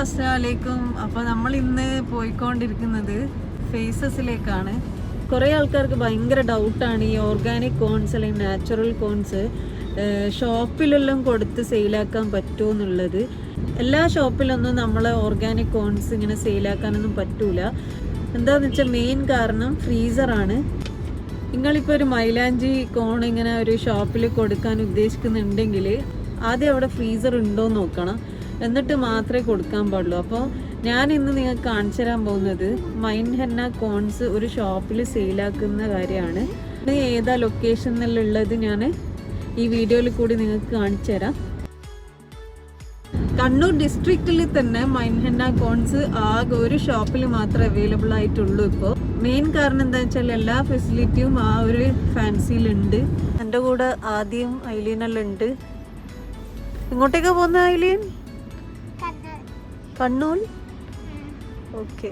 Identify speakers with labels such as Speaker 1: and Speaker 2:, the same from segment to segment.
Speaker 1: അസ്സലാം വലൈക്കും അപ്പോൾ നമ്മൾ ഇന്ന് പോയിക്കൊണ്ടിരിക്കുന്നത് ഫേസസിലേക്കാണ്. കുറേ ആൾക്കാർക്ക് ഭയങ്കര ഡൗട്ടാണ് ഈ ഓർഗാനിക് കോൺസ് അല്ലെങ്കിൽ നാച്ചുറൽ കോൺസ് ഷോപ്പിലെല്ലാം കൊടുത്ത് സെയിലാക്കാൻ പറ്റുമോ എന്നുള്ളത് എല്ലാ ഷോപ്പിലൊന്നും നമ്മൾ ഓർഗാനിക് കോൺസ് ഇങ്ങനെ സെയിലാക്കാനൊന്നും പറ്റൂല. എന്താണെന്ന് വെച്ചാൽ മെയിൻ കാരണം ഫ്രീസറാണ് നിങ്ങളിപ്പോൾ ഒരു മൈലാഞ്ചി കോൺ ഇങ്ങനെ ഒരു ഷോപ്പിൽ കൊടുക്കാൻ ഉദ്ദേശിക്കുന്നുണ്ടെങ്കിൽ ആദ്യം അവിടെ ഫ്രീസർ ഉണ്ടോ എന്ന് നോക്കണം. എന്നിട്ട് മാത്രമേ കൊടുക്കാൻ പാടുള്ളൂ. അപ്പോൾ ഞാൻ ഇന്ന് നിങ്ങൾക്ക് കാണിച്ചു തരാൻ പോകുന്നത് മൈൻ ഹെന്ന കോൺസ് ഒരു ഷോപ്പിൽ സെയിലാക്കുന്ന കാര്യമാണ്. ഏതാ ലൊക്കേഷനിലുള്ളത് ഞാൻ ഈ വീഡിയോയിൽ കൂടി നിങ്ങൾക്ക് കാണിച്ചു തരാം. കണ്ണൂർ ഡിസ്ട്രിക്റ്റിൽ തന്നെ മൈൻഹെന്ന കോൺസ് ആകെ ഒരു ഷോപ്പിൽ മാത്രമേ അവൈലബിൾ ആയിട്ടുള്ളൂ ഇപ്പോൾ മെയിൻ കാരണം എന്താ വെച്ചാൽ എല്ലാ ഫെസിലിറ്റിയും ആ ഒരു ഫാൻസിയിലുണ്ട് എന്റെ കൂടെ ആദ്യം ഐലീനെല്ലാം ഉണ്ട് ഇങ്ങോട്ടേക്ക് പോകുന്ന ഐലീൻ? കണ്ണൂർ ഓക്കെ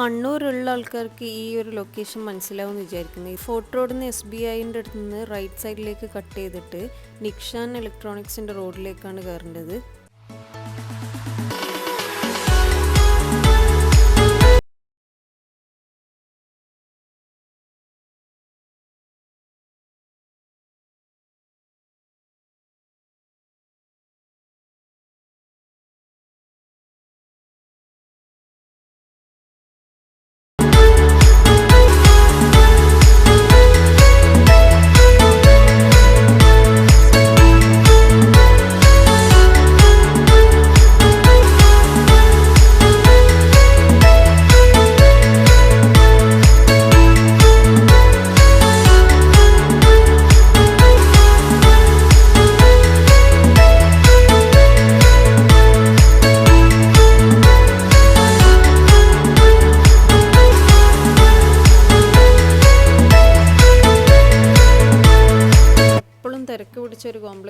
Speaker 1: കണ്ണൂരുള്ള ആൾക്കാർക്ക് ഈ ഒരു ലൊക്കേഷൻ മനസ്സിലാവും എന്ന് വിചാരിക്കുന്നു. ഈ ഫോർട്ട് റോഡിൽ നിന്ന് എസ് ബി ഐന്റെ അടുത്ത് നിന്ന് റൈറ്റ് സൈഡിലേക്ക് കട്ട് ചെയ്തിട്ട് നിക്ഷാൻ ഇലക്ട്രോണിക്സിന്റെ റോഡിലേക്കാണ് കയറേണ്ടത്.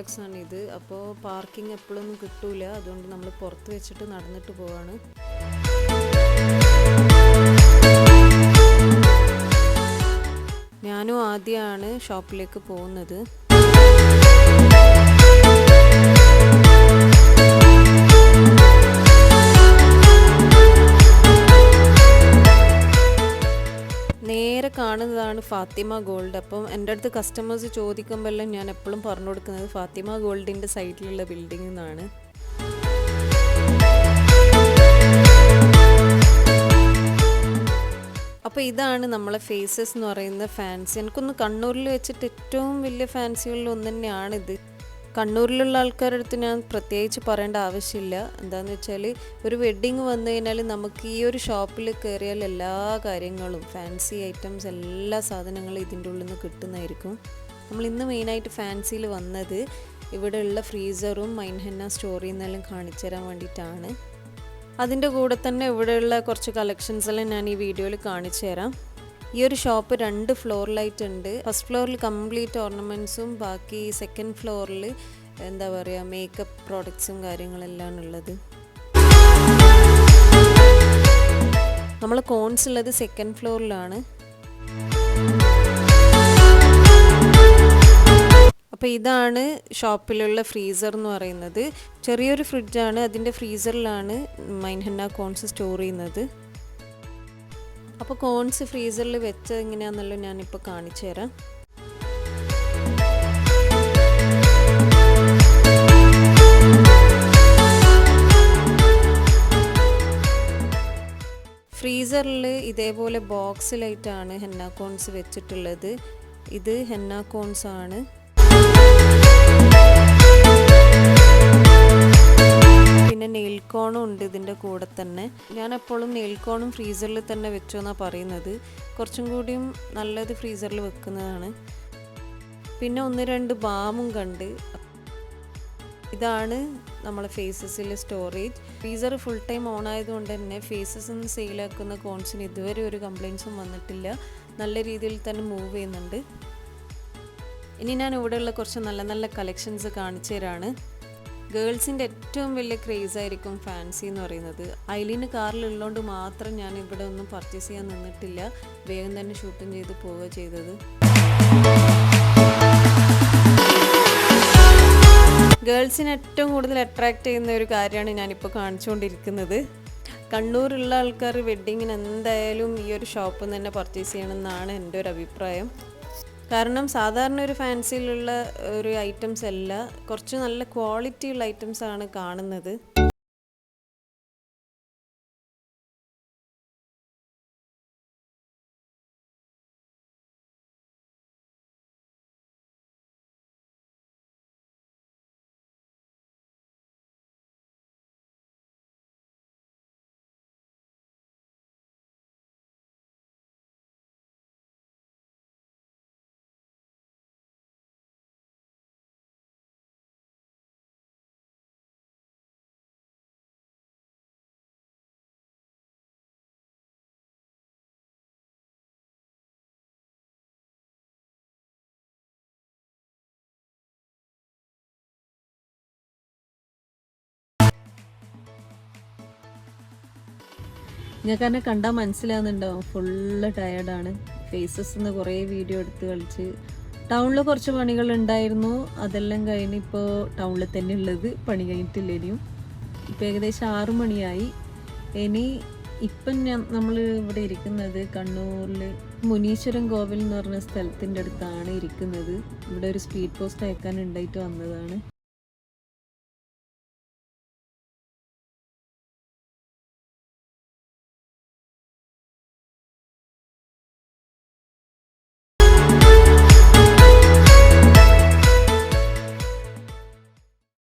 Speaker 1: കോംപ്ലക്സ് ആണ് ഇത് അപ്പോൾ പാർക്കിംഗ് എപ്പോഴൊന്നും കിട്ടൂല. അതുകൊണ്ട് നമ്മൾ പുറത്ത് വെച്ചിട്ട് നടന്നിട്ട് പോവാണ്. ഞാനും ആദ്യമാണ് ഷോപ്പിലേക്ക് പോകുന്നത്. കാണുന്നതാണ് ഫാത്തിമ ഗോൾഡ്. അപ്പം എന്റെ അടുത്ത് കസ്റ്റമേഴ്സ് ചോദിക്കുമ്പോഴെല്ലാം ഞാൻ എപ്പോഴും പറഞ്ഞു കൊടുക്കുന്നത് ഫാത്തിമ ഗോൾഡിന്റെ സൈഡിലുള്ള ബിൽഡിംഗ് എന്നാണ് അപ്പോൾ ഇതാണ് നമ്മളെ ഫേസസ് എന്ന് പറയുന്ന ഫാൻസി എനിക്കൊന്ന് കണ്ണൂരിൽ വെച്ചിട്ട് ഏറ്റവും വലിയ ഫാൻസികളിൽ ഒന്ന് തന്നെയാണിത് കണ്ണൂരിലുള്ള ആൾക്കാരുടെ അടുത്ത് ഞാൻ പ്രത്യേകിച്ച് പറയേണ്ട ആവശ്യമില്ല. എന്താന്ന് വെച്ചാൽ ഒരു വെഡ്ഡിങ് വന്നു കഴിഞ്ഞാൽ നമുക്ക് ഈ ഒരു ഷോപ്പിൽ കയറിയാൽ എല്ലാ കാര്യങ്ങളും ഫാൻസി ഐറ്റംസ് എല്ലാ സാധനങ്ങളും ഇതിന്റെ ഉള്ളിൽ നിന്ന് കിട്ടുന്നതായിരിക്കും. നമ്മൾ ഇന്ന് മെയിനായിട്ട് ഫാൻസിയിൽ വന്നത് ഇവിടെയുള്ള ഫ്രീസറും മൈൻഹെന്ന സ്റ്റോറിൽ നിന്നെല്ലാം കാണിച്ചു തരാൻ വേണ്ടിയിട്ടാണ്. അതിന്റെ കൂടെ തന്നെ ഇവിടെയുള്ള കുറച്ച് കളക്ഷൻസ് എല്ലാം ഞാൻ ഈ വീഡിയോയിൽ കാണിച്ചു തരാം. ഈ ഒരു ഷോപ്പ് രണ്ട് ഫ്ലോറിലായിട്ട് ഉണ്ട്. ഫസ്റ്റ് ഫ്ലോറിൽ കംപ്ലീറ്റ് ഓർണമെന്റ്സും ബാക്കി സെക്കൻഡ് ഫ്ലോറിൽ എന്താ പറയുക മേക്കപ്പ് പ്രോഡക്ട്സും കാര്യങ്ങളെല്ലാം ഉള്ളത്. നമ്മൾ കോൺസ് ഉള്ളത് സെക്കൻഡ് ഫ്ലോറിലാണ്. അപ്പോൾ ഇതാണ് ഷോപ്പിലുള്ള ഫ്രീസർ എന്ന് പറയുന്നത്. ചെറിയൊരു ഫ്രിഡ്ജാണ് അതിന്റെ ഫ്രീസറിലാണ് മൈൻഹന്ന കോൺസ് സ്റ്റോർ ചെയ്യുന്നത്. അപ്പോൾ കോൺസ് ഫ്രീസറിൽ വെച്ച് എങ്ങനെയാണെന്നല്ലോ ഞാനിപ്പോൾ കാണിച്ചു തരാം. ഫ്രീസറിൽ ഇതേപോലെ ബോക്സിലായിട്ടാണ് ഹെന്ന കോൺസ് വെച്ചിട്ടുള്ളത്. ഇത് ഹെന്ന കോൺസ് ആണ് പിന്നെ നെയിൽ കോണും ഉണ്ട് ഇതിന്റെ കൂടെ തന്നെ. ഞാൻ എപ്പോഴും നെയിൽ കോണും ഫ്രീസറിൽ തന്നെ വെച്ചു എന്നാണ് പറയുന്നത്. കുറച്ചും കൂടിയും നല്ലത് ഫ്രീസറിൽ വെക്കുന്നതാണ്. പിന്നെ ഒന്ന് രണ്ട് ബാമും കണ്ട്. ഇതാണ് നമ്മളെ ഫേസസിലെ storage. Freezer full time on ആയതുകൊണ്ട് തന്നെ ഫേസസ് നിന്ന് സെയിലാക്കുന്ന കോൺസിന് ഇതുവരെ ഒരു കംപ്ലയിൻസും വന്നിട്ടില്ല. നല്ല രീതിയിൽ തന്നെ മൂവ് ചെയ്യുന്നുണ്ട്. ഇനി ഞാൻ ഇവിടെയുള്ള കുറച്ച് നല്ല നല്ല കളക്ഷൻസ് കാണിച്ചു തരാണ്. ഗേൾസിന്റെ ഏറ്റവും വലിയ ക്രേസ് ആയിരിക്കും ഫാൻസി എന്ന് പറയുന്നത്. ഐലിന് കാറിലുള്ളതുകൊണ്ട് മാത്രം ഞാൻ ഇവിടെ ഒന്നും പർച്ചേസ് ചെയ്യാൻ നിന്നിട്ടില്ല. വേഗം തന്നെ ഷൂട്ടും ചെയ്ത് പോവുക ചെയ്തത്. ഗേൾസിന് ഏറ്റവും കൂടുതൽ അട്രാക്റ്റ് ചെയ്യുന്ന ഒരു കാര്യമാണ് ഞാനിപ്പോൾ കാണിച്ചുകൊണ്ടിരിക്കുന്നത്. കണ്ണൂരുള്ള ആൾക്കാർ വെഡ്ഡിങ്ങിന് എന്തായാലും ഈ ഒരു ഷോപ്പിൽ നിന്ന് തന്നെ പർച്ചേസ് ചെയ്യണമെന്നാണ് എന്റെ ഒരു അഭിപ്രായം. കാരണം സാധാരണ ഒരു ഫാൻസിയിലുള്ള ഒരു ഐറ്റംസ് അല്ല. കുറച്ച് നല്ല ക്വാളിറ്റിയുള്ള ഐറ്റംസ് ആണ് കാണുന്നത്. നിങ്ങൾക്ക് എന്നെ കണ്ടാൽ മനസ്സിലാകുന്നുണ്ടാവും ഫുള്ള് ടയർഡാണ് ഫേസസ് നിന്ന് കുറേ വീഡിയോ എടുത്ത് കളിച്ച്. ടൗണിൽ കുറച്ച് പണികൾ ഉണ്ടായിരുന്നു. അതെല്ലാം കഴിഞ്ഞ് ഇപ്പോൾ ടൗണിൽ തന്നെ ഉള്ളത്. പണി കഴിഞ്ഞിട്ടില്ല ഇനിയും. ഇപ്പം ഏകദേശം ആറു മണിയായി. ഇനി ഇപ്പം ഞാൻ നമ്മൾ ഇവിടെ ഇരിക്കുന്നത് കണ്ണൂരിൽ മുനീശ്വരം കോവിൽ എന്ന് പറഞ്ഞ സ്ഥലത്തിന്റെ അടുത്താണ് ഇരിക്കുന്നത്. ഇവിടെ ഒരു സ്പീഡ് പോസ്റ്റ് അയക്കാൻ ഉണ്ടായിട്ട് വന്നതാണ്.